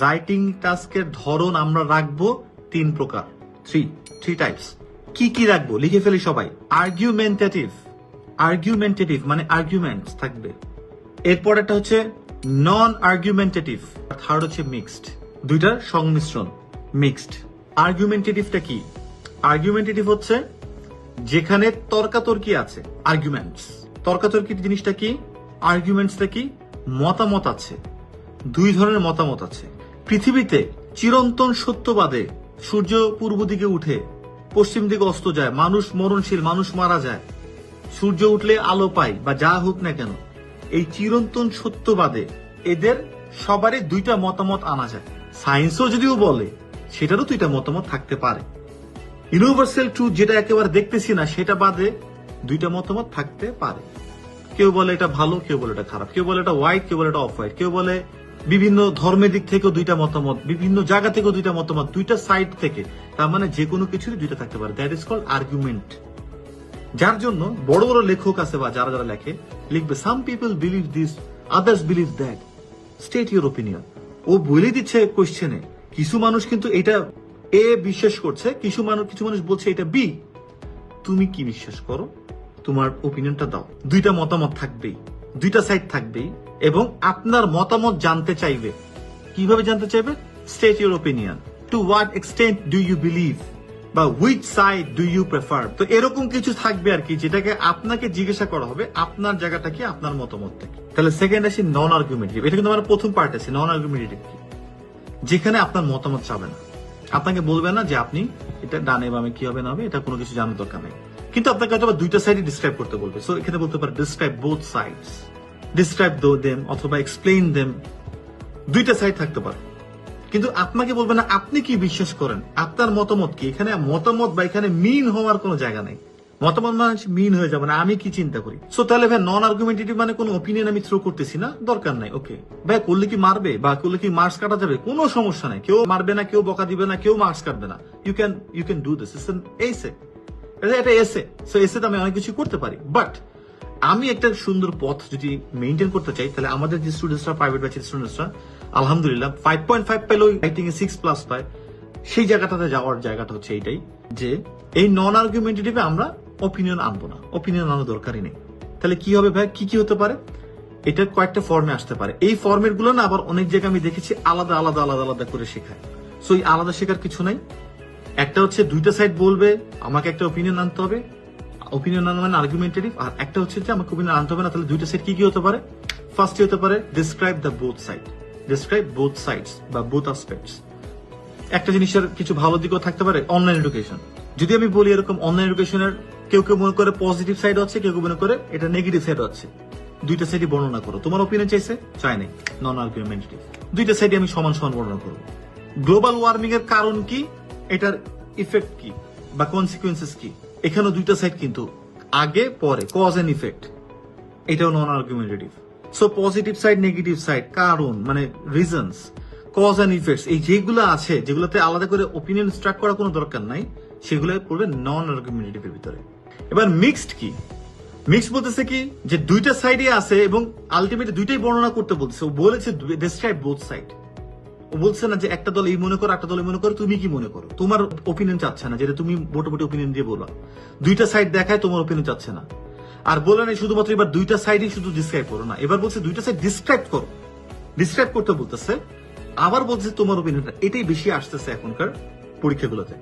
Writing টাস্কের ধরন আমরা রাখব তিন প্রকার। থ্রি থ্রি টাইপস কি কি রাখব? লিখে ফেলি সবাই। আর্গুমেন্টেটিভ আর্গুমেন্টেটিভ মানে আর্গুমেন্টস থাকবে। এরপর একটা হচ্ছে নন আর্গুমেন্টেটিভ থার্ড হচ্ছে মিক্সড দুইটার সংমিশ্রণ। মিক্সড আর্গুমেন্টেটিভটা কি? আর্গুমেন্টেটিভ হচ্ছে যেখানে তর্কাতর্কি আছে। আর্গুমেন্টস তর্কাতর্কি জিনিসটা কি? আর্গুমেন্টসটা কি? মতামত আছে। দুই ধরনের মতামত আছে। পৃথিবীতে চিরন্তন সত্যবাদে সূর্য পূর্ব দিকে উঠে, পশ্চিম দিকে অস্ত যায়, মানুষ মরণশীল, মানুষ মারা যায়। সূর্য উঠলে আলো পাই বা যা হোক না কেন, এই চিরন্তন সত্যবাদে এদের সবারই দুইটা মতামত আনা যায়। সায়েন্সও যদিও বলে, সেটারও দুইটা মতামত থাকতে পারে। ইউনিভার্সাল ট্রুথ যেটা একেবারে দেখতেছি না, সেটা বাদে দুইটা মতামত থাকতে পারে। কেউ বলে এটা ভালো, কেউ বলে এটা খারাপ, কেউ বলে এটা হোয়াইট কেউ বলে এটা অফ হোয়াইট কেউ বলে বিভিন্ন ধর্মের দিক থেকেও দুইটা মতামত, বিভিন্ন জায়গা থেকেও দুইটা মতামত, দুইটা সাইড থেকে। তার মানে যে কোনো কিছুরই দুইটা থাকতে পারে। দ্যাট ইজ কল আর্গুমেন্ট যার জন্য বড় বড় লেখক আছে বা যারা যারা লেখে, লিখবে some people believe this others believe that state your opinion ও বলে দিচ্ছে কোশ্চেনে কিছু মানুষ কিন্তু এটা এ বিশ্বাস করছে, কিছু মানুষ কিছু মানুষ বলছে এটা বি তুমি কি বিশ্বাস করো? তোমার ওপিনিয়নটা দাও। দুইটা মতামত থাকবেই। দুইটা সাইড থাকবেই। এবং আপনার মতামত জানতে চাইবে। কীভাবে জানতে চাইবে? State your opinion to what extent do you believe বা which side do you prefer তো এরকম কিছু থাকবে আর কি, যেটাকে আপনাকে জিজ্ঞাসা করা হবে আপনার জায়গাটা কি, আপনার মতামত কি। তাহলে সেকেন্ড আসি নন আর্গুমেন্টেটিভ এটা কিন্তু আমার প্রথম পার্ট আছে নন আর্গুমেন্টেটিভ কি? যেখানে আপনার মতামত চাবে না। আপনাকে বলবে না যে আপনি এটা ডানে বামে কি হবে না হবে, এটা কোনো কিছু জানার দরকার নেই। কিন্তু আপনাকে হয়তো দুইটা সাইডই ডিসক্রাইব করতে বলবে। সো এখানে বলতে পারে describe both sides describe those them অথবা এক্সপ্লেইন দেম দুইটা সাইড থাকতে পারে। কিন্তু আপনাকে বলবে না, আপনি কি বিশ্বাস করেন? আপনার মতামত কি? এখানে মতামত বা এখানে মিন হওয়ার কোনো জায়গা নেই। মতামত মানে মিন হয়ে যাবে না, আমি কি চিন্তা করি? সো তাহলে ভাই নন আর্গুমেন্টেটিভ মানে কোনো ওপিনিয়ন আমি থ্রো করতেছি না, দরকার নাই ওকে ভাই, করলে কি মারবে বা করলে কি মার্কস কাটা যাবে? কোনো সমস্যা নাই, কেউ মারবে না, কেউ বকা দিবে না, কেউ মার্কস কাটবে না। You can you can do this essay এটা এসে সো এসে আমি অনেক কিছু করতে পারি বাট আমি একটা সুন্দর পথ যদি মেনটেন করতে চাই, তাহলে আমাদের যে স্টুডেন্টসরা প্রাইভেট ব্যাচের স্টুডেন্টসরা আলহামদুলিল্লাহ ফাইভ পয়েন্ট ফাইভ পেলেও রাইটিং এ সিক্স প্লাস পায়। সেই জায়গাটাতে যাওয়ার জায়গাটা হচ্ছে এইটাই, যে এই নন আর্গুমেন্টেটিভে আমরা ওপিনিয়ন আনব না। ওপিনিয়ন আনার দরকারই নেই। তাহলে কি হবে ভাই? কি কি হতে পারে? এটা কয়েকটা ফর্মে আসতে পারে। এই ফর্মেটগুলো না আবার অনেক জায়গায় আমি দেখেছি আলাদা আলাদা আলাদা আলাদা করে শেখায়। সো এই আলাদা শেখার কিছু নাই। একটা হচ্ছে দুইটা সাইড বলবে, আমাকে একটা ওপিনিয়ন আনতে হবে। ওপিনিয়ন মানে আর্গুমেন্টেটিভ আর একটা হচ্ছে যে আমাকে ওপিনিয়ন আনতে হবে না, তাহলে দুইটা সাইড কি কি হতে পারে? ফার্স্ট হতে পারে? Describe the both side describe both sides বা বোথ আসপেক্টস একটা জিনিসের কিছু ভালো দিকও থাকতে পারে অনলাইন এডুকেশন যদি আমি বলি এরকম অনলাইন এডুকেশনের কেউ কেউ মনে করে পজিটিভ সাইড হচ্ছে কেউ কেউ মনে করে এটা নেগেটিভ সাইড হচ্ছে দুইটা সাইডই বর্ণনা করো। তোমার ওপিনিয়ন চাইছে? চাই নাই। নন আর্গুমেন্টেটিভ দুইটা সাইডে আমি সমান সমান বর্ণনা করব। গ্লোবাল ওয়ার্মিং এর কারণ কি? এটার ইফেক্ট কি? বা কনসিকুয়েন্সেস কি? এখানেও দুইটা সাইড কিন্তু, আগে, পরে কজ এন্ড ইফেক্ট এটাও non argumentative so positive side negative side কারণ মানে রিজনস কজ এন্ড ইফেক্টস এই যেগুলো আছে, যেগুলোতে আলাদা করে ওপিনিয়ন স্ট্রাক করার কোনো দরকার নাই, সেগুলো পড়বে নন আর্গুমেন্টেটিভ এর ভিতরে। এবার মিক্সড কি? মিক্স বলতেছে কি, যে দুইটা সাইডে আছে এবং আলটিমেটলি দুইটাই বর্ণনা করতে বলতেছে। ও বলেছে ডিসক্রাইব বোথ সাইড বলছে না যে একটা দল এই মনে করো একটা দল এই মনে করো, তুমি কি মনে করো? তোমার ওপিনিয়ন চাচ্ছে না, যেটা তুমি মোটামুটি ওপিনিয়ন দিয়ে বলো। দুইটা সাইড দেখায়, তোমার ওপিনিয়ন চাচ্ছে না। আর বলে না শুধুমাত্র এবার দুইটা সাইডই শুধু ডিসক্রাইব করো না। এবার বলছে দুইটা সাইড ডিসক্রাইব করো। ডিসক্রাইব করতে বলতেছে, আবার বলছে তোমার ওপিনিয়নটা এটাই বেশি আসতেছে এখনকার পরীক্ষাগুলোতে।